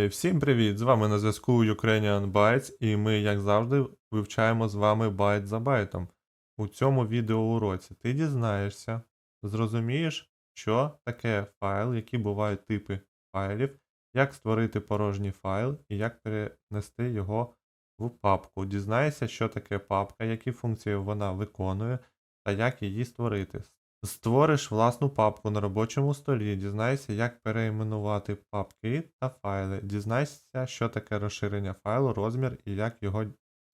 Ей, всім привіт! З вами на зв'язку Ukrainian Bytes, і ми, як завжди, вивчаємо з вами байт за байтом. У цьому відеоуроці ти дізнаєшся, зрозумієш, що таке файл, які бувають типи файлів, як створити порожній файл і як перенести його в папку. Дізнаєшся, що таке папка, які функції вона виконує та як її створити. Створиш власну папку на робочому столі, дізнайся, як перейменувати папки та файли, дізнайся, що таке розширення файлу, розмір і як його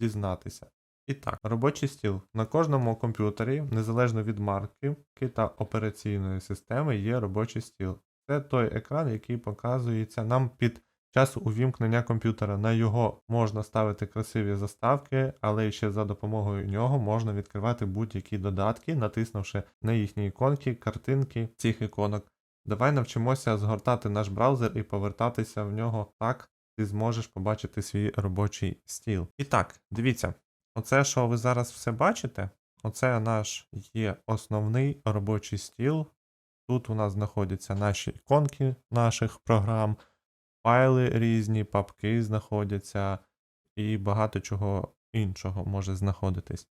дізнатися. І так, робочий стіл. На кожному комп'ютері, незалежно від марки та операційної системи, є робочий стіл. Це той екран, який показується нам під час увімкнення комп'ютера. На його можна ставити красиві заставки, але ще за допомогою нього можна відкривати будь-які додатки, натиснувши на їхні іконки, картинки цих іконок. Давай навчимося згортати наш браузер і повертатися в нього так, ти зможеш побачити свій робочий стіл. І так, дивіться, оце, що ви зараз все бачите, оце наш є основний робочий стіл. Тут у нас знаходяться наші іконки наших програм файли різні, папки знаходяться і багато чого іншого може знаходитись.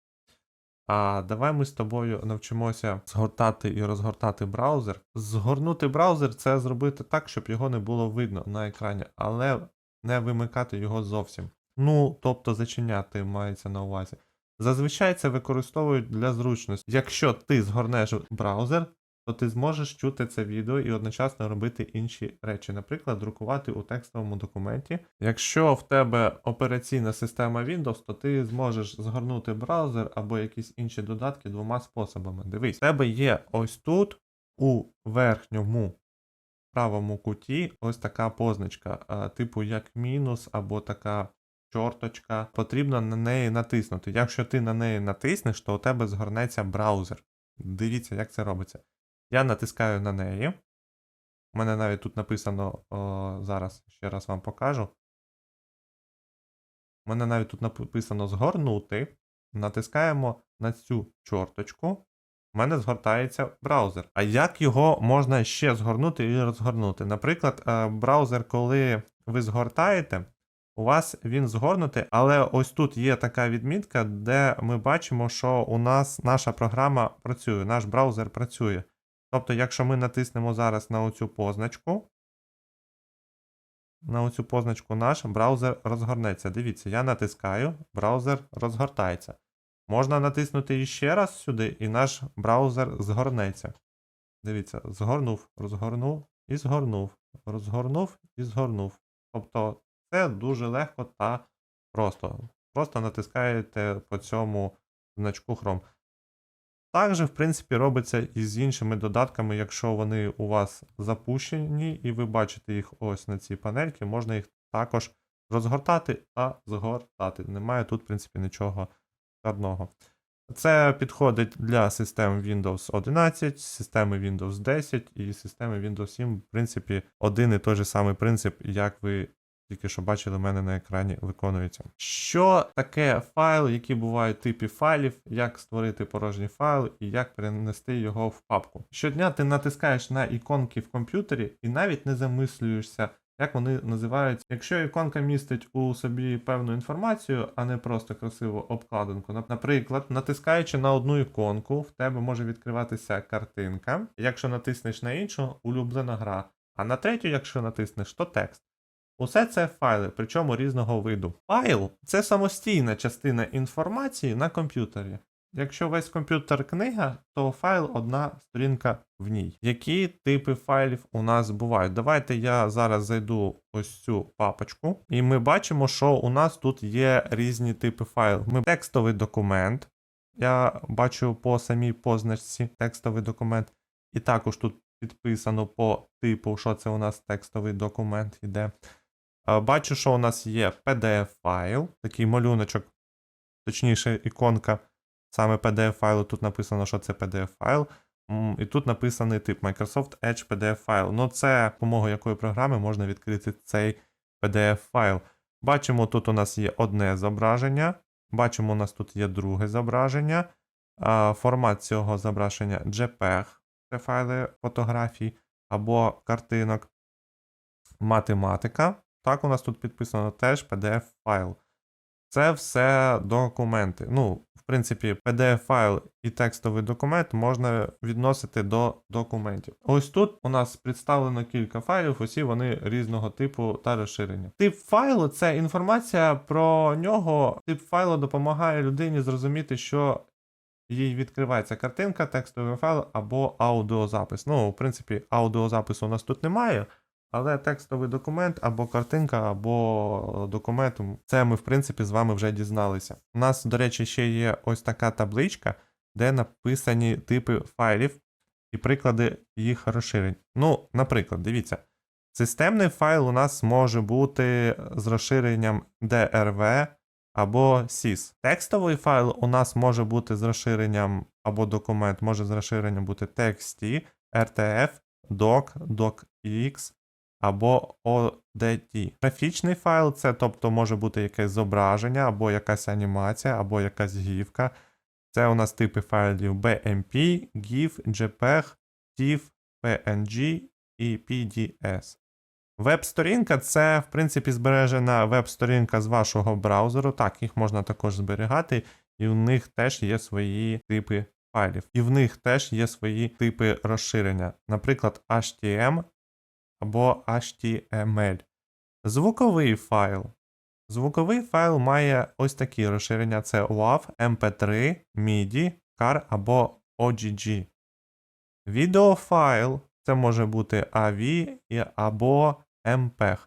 А давай ми з тобою навчимося згортати і розгортати браузер. Згорнути браузер це зробити так, щоб його не було видно на екрані, але не вимикати його зовсім. Ну, тобто зачиняти мається на увазі. Зазвичай це використовують для зручності. Якщо ти згорнеш браузер, то ти зможеш чути це відео і одночасно робити інші речі, наприклад, друкувати у текстовому документі. Якщо в тебе операційна система Windows, то ти зможеш згорнути браузер або якісь інші додатки двома способами. Дивись, в тебе є ось тут у верхньому правому куті ось така позначка, типу як мінус або така. Чорточка, потрібно на неї натиснути. Якщо ти на неї натиснеш, то у тебе згорнеться браузер. Дивіться, як це робиться. Я натискаю на неї. У мене навіть тут написано, о, зараз ще раз вам покажу. У мене навіть тут написано згорнути. Натискаємо на цю чорточку. У мене згортається браузер. А як його можна ще згорнути і розгорнути? Наприклад, е, браузер, коли ви згортаєте, у вас він згорнутий, але ось тут є така відмітка, де ми бачимо, що у нас наша програма працює, наш браузер працює. Тобто, якщо ми натиснемо зараз на оцю позначку, на оцю позначку наш браузер розгорнеться. Дивіться, я натискаю, браузер розгортається. Можна натиснути іще раз сюди, і наш браузер згорнеться. Дивіться, згорнув, розгорнув і згорнув, розгорнув і згорнув. Тобто, це дуже легко та просто. Просто натискаєте по цьому значку Chrome. Так в принципі, робиться і з іншими додатками, якщо вони у вас запущені, і ви бачите їх ось на цій панельці, можна їх також розгортати та згортати. Немає тут, в принципі, нічого складного. Це підходить для систем Windows 11, системи Windows 10 і системи Windows 7, в принципі, один і той же самий принцип, як ви тільки що бачили, в мене на екрані виконується. Що таке файл, які бувають типи файлів, як створити порожній файл і як перенести його в папку. Щодня ти натискаєш на іконки в комп'ютері і навіть не замислюєшся. Як вони називаються? Якщо іконка містить у собі певну інформацію, а не просто красиву обкладинку. Наприклад, натискаючи на одну іконку, в тебе може відкриватися картинка. Якщо натиснеш на іншу, улюблена гра. А на третю, якщо натиснеш, то текст. Усе це файли, причому різного виду. Файл це самостійна частина інформації на комп'ютері. Якщо весь комп'ютер книга, то файл одна сторінка в ній. Які типи файлів у нас бувають? Давайте я зараз зайду ось цю папочку, і ми бачимо, що у нас тут є різні типи файлів. Ми текстовий документ. Я бачу по самій позначці текстовий документ. І також тут підписано по типу, що це у нас текстовий документ іде. Бачу, що у нас є PDF-файл, такий малюночок, точніше, іконка саме PDF-файлу. Тут написано, що це PDF-файл. І тут написаний тип Microsoft Edge PDF-файл. Ну, це допомогою якої програми можна відкрити цей PDF-файл. Бачимо, тут у нас є одне зображення. Бачимо, у нас тут є друге зображення. Формат цього зображення JPEG, це файли фотографій або картинок. математика. Так, у нас тут підписано теж PDF-файл. Це все документи. Ну, в принципі, PDF-файл і текстовий документ можна відносити до документів. Ось тут у нас представлено кілька файлів, усі вони різного типу та розширення. Тип файлу це інформація про нього. Тип файлу допомагає людині зрозуміти, що їй відкривається картинка, текстовий файл або аудіозапис. Ну, в принципі, аудіозапису у нас тут немає. Але текстовий документ або картинка, або документ, це ми, в принципі, з вами вже дізналися. У нас, до речі, ще є ось така табличка, де написані типи файлів і приклади їх розширень. Ну, наприклад, дивіться, системний файл у нас може бути з розширенням DRV або SYS. Текстовий файл у нас може бути з розширенням або документ може з розширенням бути TXT, RTF, DOC, DOCX або ODT. Графічний файл це тобто може бути якесь зображення, або якась анімація, або якась гівка. Це у нас типи файлів BMP, GIF, JPEG, TIFF, PNG і PDS. Веб-сторінка це, в принципі, збережена веб-сторінка з вашого браузеру. Так, їх можна також зберігати, і в них теж є свої типи файлів. І в них теж є свої типи розширення, наприклад, HTML або HTML. Звуковий файл. Звуковий файл має ось такі розширення: це WAV, MP3, MIDI, CAR або OGG. Відеофайл це може бути AV або MPEG.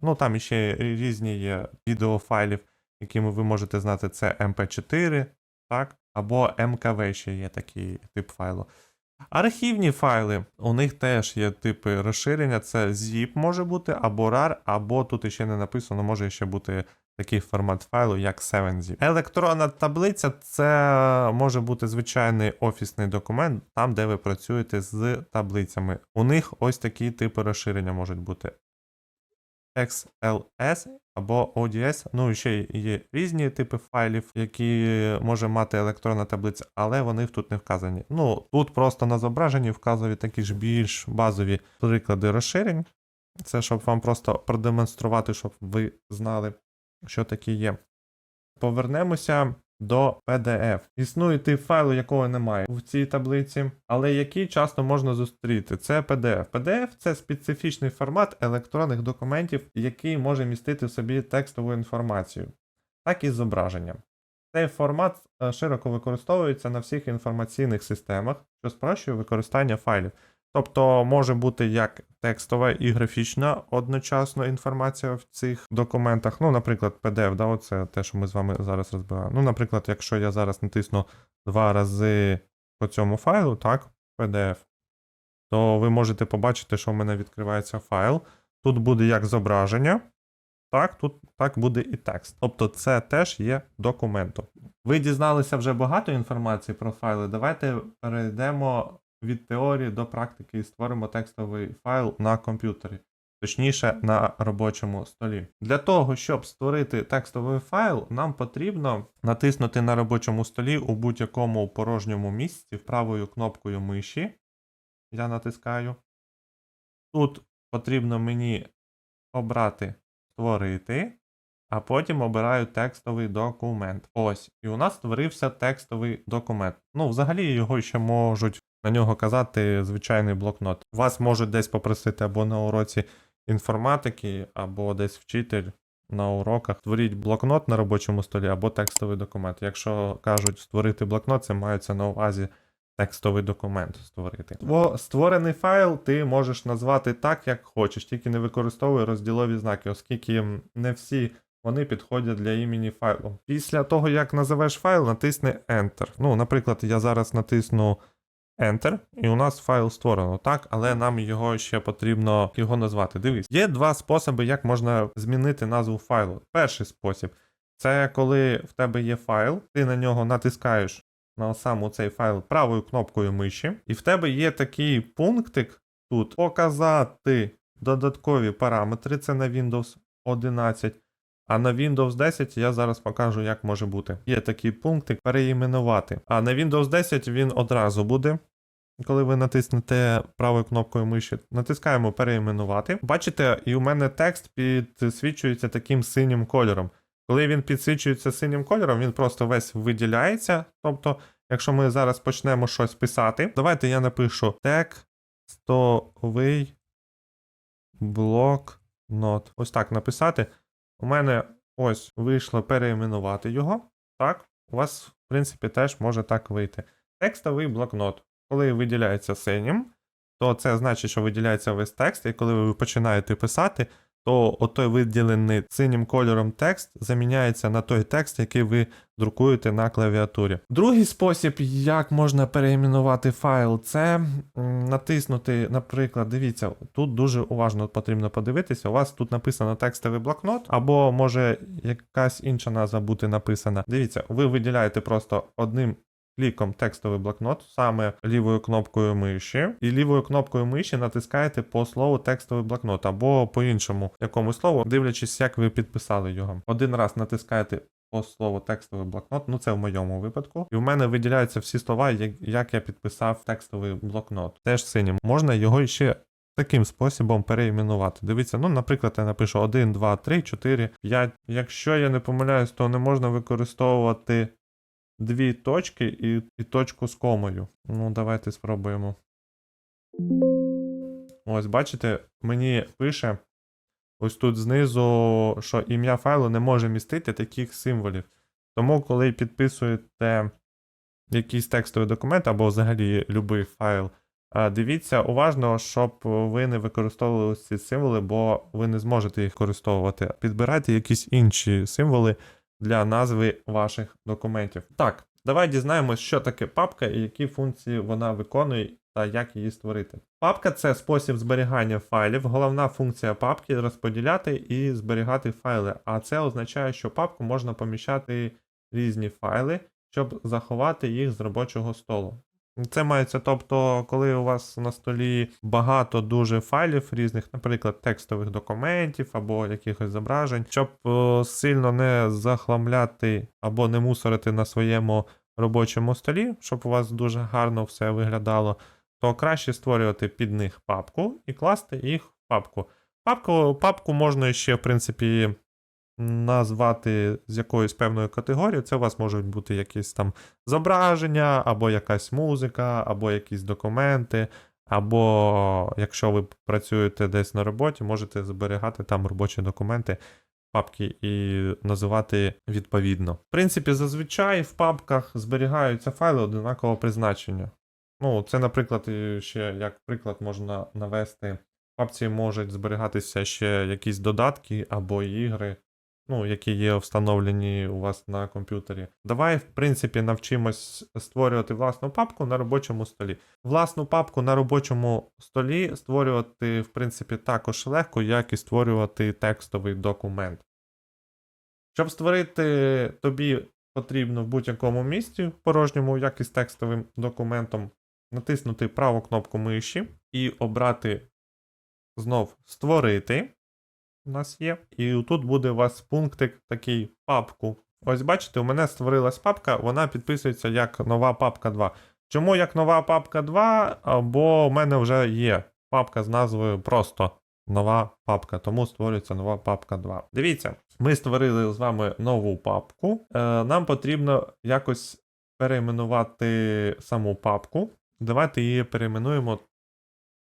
Ну там ще різні є відеофайлів, якими ви можете знати, це MP4, так, або MKV ще є такий тип файлу. Архівні файли, у них теж є типи розширення, це zip може бути, або RAR, або тут ще не написано, може ще бути такий формат файлу, як 7zip. Електронна таблиця це може бути звичайний офісний документ, там, де ви працюєте з таблицями. У них ось такі типи розширення можуть бути. XLS або ODS. Ну і ще є різні типи файлів, які може мати електронна таблиця, але вони тут не вказані. Ну, тут просто на зображенні вказові такі ж більш базові приклади розширень. Це щоб вам просто продемонструвати, щоб ви знали, що таке є. Повернемося до PDF. Існує тип файлу, якого немає в цій таблиці, але який часто можна зустріти. Це PDF. PDF це специфічний формат електронних документів, який може містити в собі текстову інформацію, так і зображення. Цей формат е, широко використовується на всіх інформаційних системах, що спрощує використання файлів. Тобто може бути як текстова і графічна одночасно інформація в цих документах. Ну, наприклад, PDF, да, оце те, що ми з вами зараз розбираємо. Ну, наприклад, якщо я зараз натисну два рази по цьому файлу, так, PDF, то ви можете побачити, що в мене відкривається файл. Тут буде як зображення, так, тут так буде і текст. Тобто це теж є документом. Ви дізналися вже багато інформації про файли. Давайте перейдемо від теорії до практики і створимо текстовий файл на комп'ютері, точніше на робочому столі. Для того, щоб створити текстовий файл, нам потрібно натиснути на робочому столі у будь-якому порожньому місці правою кнопкою миші. Я натискаю. Тут потрібно мені обрати створити, а потім обираю текстовий документ. Ось, і у нас створився текстовий документ. Ну, взагалі його ще можуть на нього казати звичайний блокнот. Вас можуть десь попросити або на уроці інформатики, або десь вчитель на уроках. Створіть блокнот на робочому столі або текстовий документ. Якщо кажуть створити блокнот, це мається на увазі текстовий документ створити. Бо створений файл ти можеш назвати так, як хочеш, тільки не використовуй розділові знаки, оскільки не всі вони підходять для імені файлу. Після того, як називеш файл, натисни Enter. Ну, наприклад, я зараз натисну Enter, і у нас файл створено, так, але нам його ще потрібно його назвати. Дивись, є два способи, як можна змінити назву файлу. Перший спосіб це коли в тебе є файл, ти на нього натискаєш на сам цей файл правою кнопкою миші, і в тебе є такий пунктик тут показати додаткові параметри, це на Windows 11. А на Windows 10 я зараз покажу, як може бути. Є такий пунктик переіменувати. А на Windows 10 він одразу буде. Коли ви натиснете правою кнопкою миші, натискаємо переіменувати. Бачите, і у мене текст підсвічується таким синім кольором. Коли він підсвічується синім кольором, він просто весь виділяється. Тобто, якщо ми зараз почнемо щось писати, давайте я напишу текстовий блокнот. Ось так написати. У мене ось вийшло переіменувати його. Так, у вас, в принципі, теж може так вийти. Текстовий блокнот. Коли виділяється синім, то це значить, що виділяється весь текст, і коли ви починаєте писати, то отой виділений синім кольором текст заміняється на той текст, який ви друкуєте на клавіатурі. Другий спосіб, як можна переіменувати файл, це натиснути, наприклад, дивіться, тут дуже уважно потрібно подивитися. У вас тут написано текстовий блокнот, або може якась інша назва бути написана. Дивіться, ви виділяєте просто одним кліком текстовий блокнот, саме лівою кнопкою миші, і лівою кнопкою миші натискаєте по слову текстовий блокнот, або по іншому якомусь слову, дивлячись, як ви підписали його. Один раз натискаєте по слову текстовий блокнот, ну це в моєму випадку. І в мене виділяються всі слова, як, як я підписав текстовий блокнот. Теж синім. Можна його ще. Таким способом переіменувати. Дивіться, ну, наприклад, я напишу 1, 2, 3, 4, 5. Якщо я не помиляюсь, то не можна використовувати дві точки і, і точку з комою. Ну, давайте спробуємо. Ось, бачите, мені пише ось тут знизу, що ім'я файлу не може містити таких символів. Тому, коли підписуєте якийсь текстовий документ або взагалі будь-який файл, дивіться уважно, щоб ви не використовували ці символи, бо ви не зможете їх використовувати. Підбирайте якісь інші символи для назви ваших документів. Так, давай дізнаємось, що таке папка і які функції вона виконує та як її створити. Папка це спосіб зберігання файлів. Головна функція папки розподіляти і зберігати файли. А це означає, що папку можна поміщати різні файли, щоб заховати їх з робочого столу. Це мається, тобто, коли у вас на столі багато дуже файлів різних, наприклад, текстових документів або якихось зображень, щоб е, сильно не захламляти або не мусорити на своєму робочому столі, щоб у вас дуже гарно все виглядало, то краще створювати під них папку і класти їх в папку. Папку, папку можна ще, в принципі, назвати з якоюсь певною категорією. Це у вас можуть бути якісь там зображення, або якась музика, або якісь документи. Або якщо ви працюєте десь на роботі, можете зберігати там робочі документи, папки і називати відповідно. В принципі, зазвичай в папках зберігаються файли однакового призначення. Ну, це, наприклад, ще як приклад можна навести. В папці можуть зберігатися ще якісь додатки або ігри, ну, які є встановлені у вас на комп'ютері. Давай, в принципі, навчимось створювати власну папку на робочому столі. Власну папку на робочому столі створювати, в принципі, також легко, як і створювати текстовий документ. Щоб створити тобі потрібно в будь-якому місці порожньому, як і з текстовим документом, натиснути праву кнопку миші і обрати знов створити. У нас є. І тут буде у вас пунктик такий папку. Ось бачите, у мене створилась папка, вона підписується як нова папка 2. Чому як нова папка 2? Бо у мене вже є папка з назвою просто нова папка, тому створюється нова папка 2. Дивіться, ми створили з вами нову папку. Е, нам потрібно якось перейменувати саму папку. Давайте її перейменуємо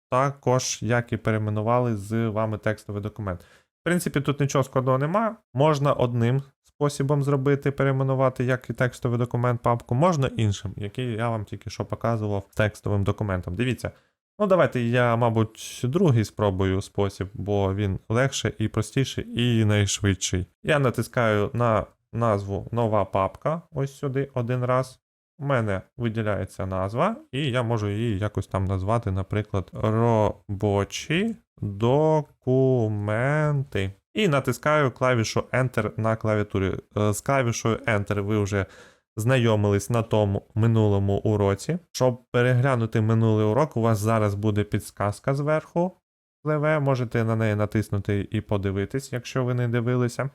також, як і перейменували з вами текстовий документ. В принципі, тут нічого складного нема. Можна одним способом зробити, перейменувати як і текстовий документ папку, можна іншим, який я вам тільки що показував текстовим документом. Дивіться. Ну, давайте я, мабуть, другий спробую спосіб, бо він легше і простіший, і найшвидший. Я натискаю на назву нова папка, ось сюди один раз. У мене виділяється назва, і я можу її якось там назвати, наприклад, робочі документи. І натискаю клавішу Enter на клавіатурі. Е, З клавішою Enter ви вже знайомились на тому минулому уроці. Щоб переглянути минулий урок, у вас зараз буде підсказка зверху. Леве, можете на неї натиснути і подивитись, якщо ви не дивилися.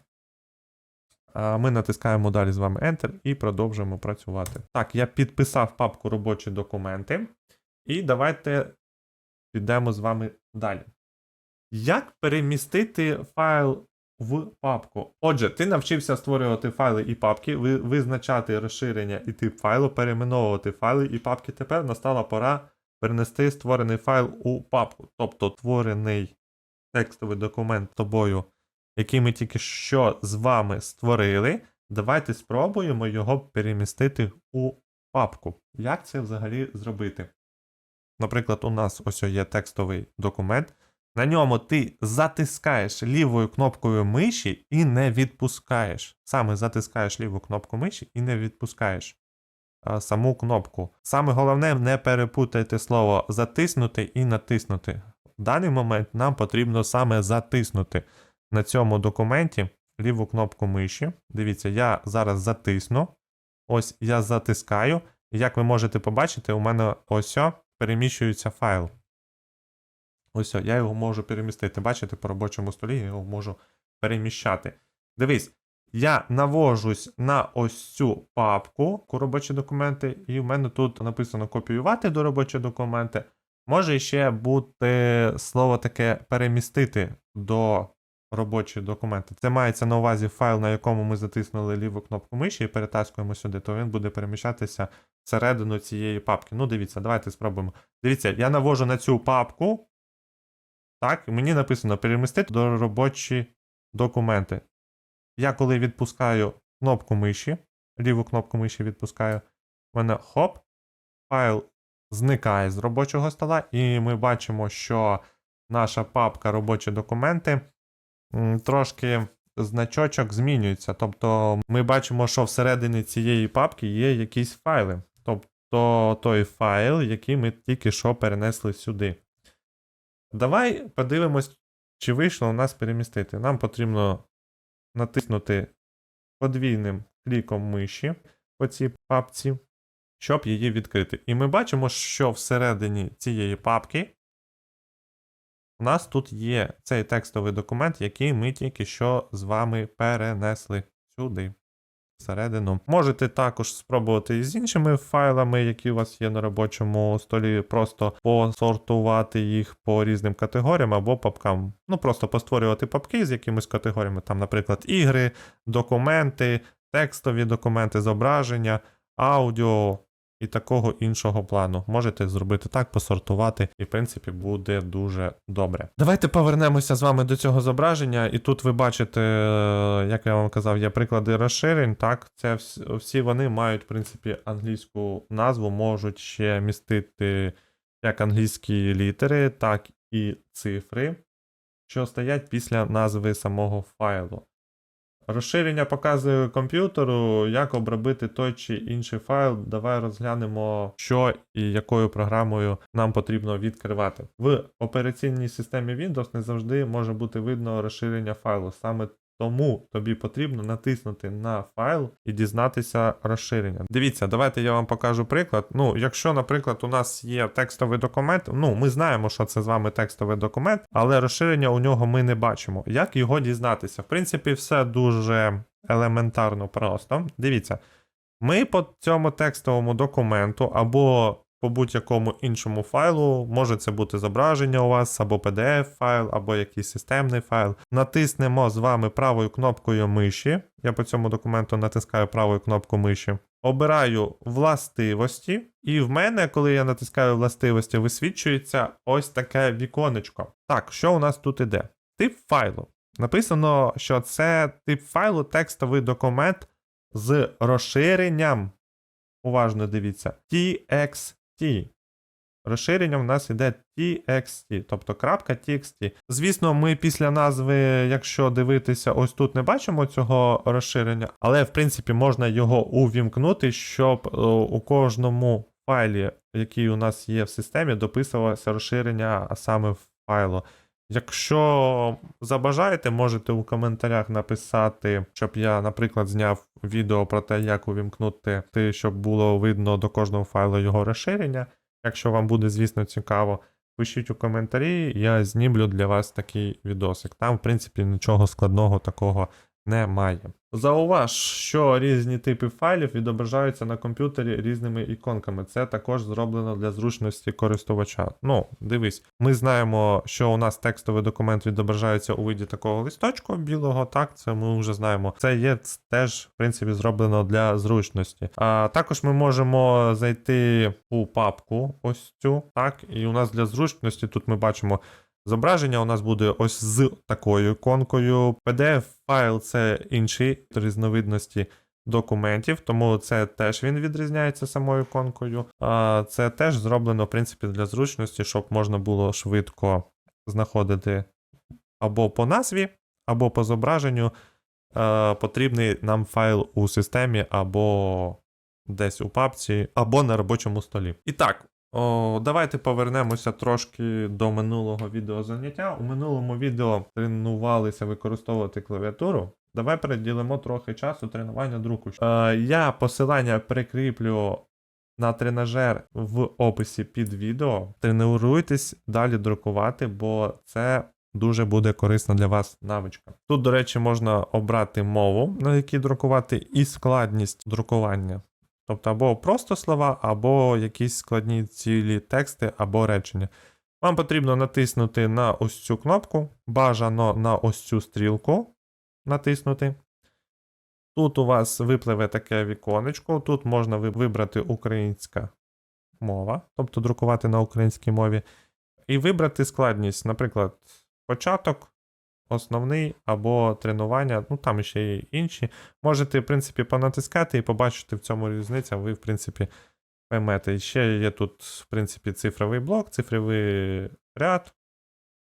А Ми натискаємо далі з вами Enter і продовжуємо працювати. Так, я підписав папку робочі документи. І давайте підемо з вами далі. Як перемістити файл в папку? Отже, ти навчився створювати файли і папки, визначати розширення і тип файлу, перейменовувати файли і папки. Тепер настала пора перенести створений файл у папку. Тобто створений текстовий документ тобою, який ми тільки що з вами створили. Давайте спробуємо його перемістити у папку. Як це взагалі зробити? Наприклад, у нас ось є текстовий документ. На ньому ти затискаєш лівою кнопкою миші і не відпускаєш. Саме затискаєш ліву кнопку миші і не відпускаєш а, саму кнопку. Саме головне не перепутайте слово затиснути і натиснути. В даний момент нам потрібно саме затиснути на цьому документі ліву кнопку миші. Дивіться, я зараз затисну. Ось я затискаю. Як ви можете побачити, у мене ось переміщується файл. Ось, я його можу перемістити. Бачите, по робочому столі я його можу переміщати. Дивись, я навожусь на ось цю папку робочі документи, і в мене тут написано копіювати до робочі документи. Може ще бути слово таке перемістити до робочі документи. Це мається на увазі файл, на якому ми затиснули ліву кнопку миші і перетаскуємо сюди, то він буде переміщатися всередину цієї папки. Ну, дивіться, давайте спробуємо. Дивіться, я навожу на цю папку. Так, мені написано перемістити до робочі документи. Я коли відпускаю кнопку миші, ліву кнопку миші відпускаю, в мене хоп, файл зникає з робочого стола, і ми бачимо, що наша папка робочі документи трошки значочок змінюється. Тобто ми бачимо, що всередині цієї папки є якісь файли. Тобто той файл, який ми тільки що перенесли сюди. Давай подивимось, чи вийшло у нас перемістити. Нам потрібно натиснути подвійним кліком миші по цій папці, щоб її відкрити. І ми бачимо, що всередині цієї папки у нас тут є цей текстовий документ, який ми тільки що з вами перенесли сюди. Всередину. Можете також спробувати і з іншими файлами, які у вас є на робочому столі, просто посортувати їх по різним категоріям або папкам. Ну, просто постворювати папки з якимись категоріями, там, наприклад, ігри, документи, текстові документи, зображення, аудіо і такого іншого плану. Можете зробити так, посортувати, і в принципі буде дуже добре. Давайте повернемося з вами до цього зображення, і тут ви бачите, е, як я вам казав, є приклади розширень. Так, це всі вони мають, в принципі, англійську назву, можуть ще містити як англійські літери, так і цифри, що стоять після назви самого файлу. Розширення показує комп'ютеру, як обробити той чи інший файл. Давай розглянемо, що і якою програмою нам потрібно відкривати. В операційній системі Windows не завжди може бути видно розширення файлу. Саме тому тобі потрібно натиснути на файл і дізнатися розширення. Дивіться, давайте я вам покажу приклад. Ну, якщо, наприклад, у нас є текстовий документ, ну ми знаємо, що це з вами текстовий документ, але розширення у нього ми не бачимо. Як його дізнатися? В принципі, все дуже елементарно просто. Дивіться, ми по цьому текстовому документу або по будь-якому іншому файлу, може це бути зображення у вас, або PDF-файл, або якийсь системний файл. Натиснемо з вами правою кнопкою миші. Я по цьому документу натискаю правою кнопку миші. Обираю властивості, і в мене, коли я натискаю властивості, висвічується ось таке віконечко. Так, що у нас тут іде? Тип файлу. Написано, що це тип файлу текстовий документ з розширенням. Уважно дивіться, TXT. Розширення в нас іде TXT, тобто .txt. Звісно, ми після назви, якщо дивитися, ось тут не бачимо цього розширення, але в принципі можна його увімкнути, щоб е, у кожному файлі, який у нас є в системі, дописувалося розширення саме в файлу. Якщо забажаєте, можете у коментарях написати, щоб я, наприклад, зняв відео про те, як увімкнути, те, щоб було видно до кожного файлу його розширення. Якщо вам буде, звісно, цікаво, пишіть у коментарі, я знімлю для вас такий відосик. Там, в принципі, нічого складного такого немає. Зауваж, що різні типи файлів відображаються на комп'ютері різними іконками. Це також зроблено для зручності користувача. Ну, дивись, ми знаємо, що у нас текстовий документ відображається у виді такого листочку білого. Так, це ми вже знаємо. Це є теж, в принципі, зроблено для зручності. А також ми можемо зайти у папку, ось цю, так, і у нас для зручності тут ми бачимо. Зображення у нас буде ось з такою іконкою. PDF-файл це інший різновидності документів, тому це теж він відрізняється самою іконкою. Це теж зроблено, в принципі, для зручності, щоб можна було швидко знаходити або по назві, або по зображенню е, потрібний нам файл у системі, або десь у папці, або на робочому столі. І так, о, давайте повернемося трошки до минулого відеозаняття. У минулому відео тренувалися використовувати клавіатуру. Давай приділимо трохи часу тренування друку. Е, я посилання прикріплю на тренажер в описі під відео. Тренуйтесь далі друкувати, бо це дуже буде корисна для вас навичка. Тут, до речі, можна обрати мову, на якій друкувати, і складність друкування. Тобто або просто слова, або якісь складні цілі тексти, або речення. Вам потрібно натиснути на ось цю кнопку, бажано на ось цю стрілку натиснути. Тут у вас випливе таке віконечко, тут можна вибрати українська мова, тобто друкувати на українській мові, і вибрати складність, наприклад, початок, основний або тренування, ну там ще є інші. Можете, в принципі, понатискати і побачити в цьому різницю, ви, в принципі, поймете. І ще є тут, в принципі, цифровий блок, цифровий ряд.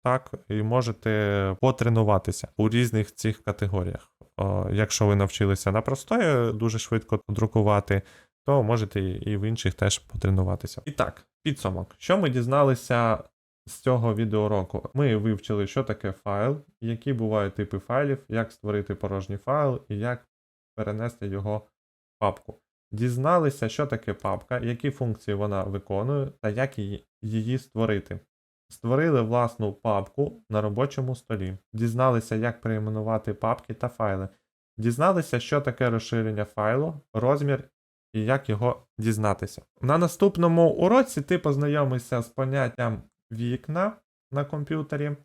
Так, і можете потренуватися у різних цих категоріях. О, якщо ви навчилися на простої дуже швидко друкувати, то можете і в інших теж потренуватися. І так, підсумок. Що ми дізналися з цього відеоуроку? Ми вивчили, що таке файл, які бувають типи файлів, як створити порожній файл і як перенести його в папку. Дізналися, що таке папка, які функції вона виконує та як її, створити. Створили власну папку на робочому столі. Дізналися, як перейменувати папки та файли. Дізналися, що таке розширення файлу, розмір і як його дізнатися. На наступному уроці ти познайомишся з поняттям вікна на комп'ютері,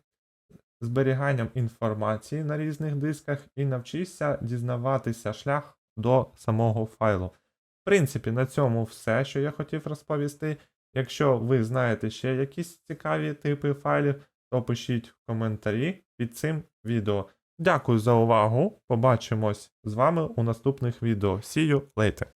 зберіганням інформації на різних дисках і навчишся дізнаватися шлях до самого файлу. В принципі, на цьому все, що я хотів розповісти. Якщо ви знаєте ще якісь цікаві типи файлів, то пишіть в коментарі під цим відео. Дякую за увагу. Побачимось з вами у наступних відео. See you later!